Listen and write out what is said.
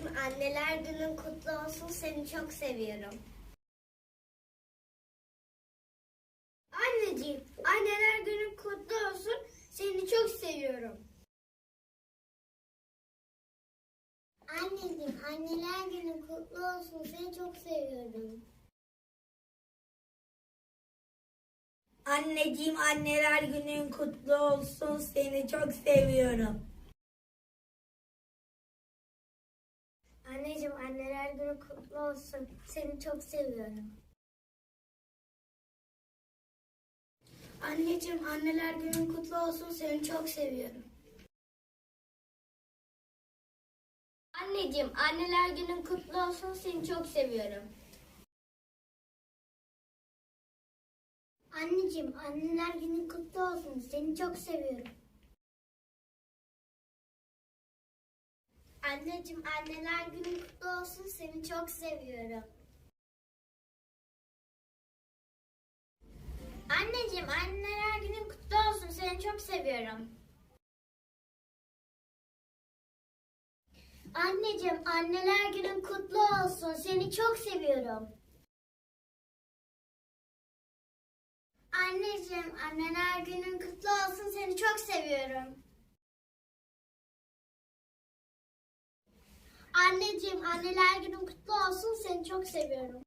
Anneciğim anneler günün kutlu olsun. Seni çok seviyorum. Anneciğim anneler günün kutlu olsun. Seni çok seviyorum. Anneciğim anneler günün kutlu olsun. Seni çok seviyorum. Anneciğim anneler günün kutlu olsun. Seni çok seviyorum. Anneler günü kutlu olsun. Seni çok seviyorum. Anneciğim anneler günün kutlu olsun. Seni çok seviyorum. Anneciğim anneler günün kutlu olsun. Seni çok seviyorum. Anneciğim anneler günün kutlu olsun. Seni çok seviyorum. Anneciğim anneler günün kutlu olsun. Seni çok seviyorum. Anneciğim anneler günün kutlu olsun. Seni çok seviyorum. Anneciğim anneler günün kutlu olsun. Seni çok seviyorum. Anneciğim anneler günün kutlu olsun. Seni çok seviyorum. Anneciğim anneler günün kutlu olsun. Seni çok seviyorum.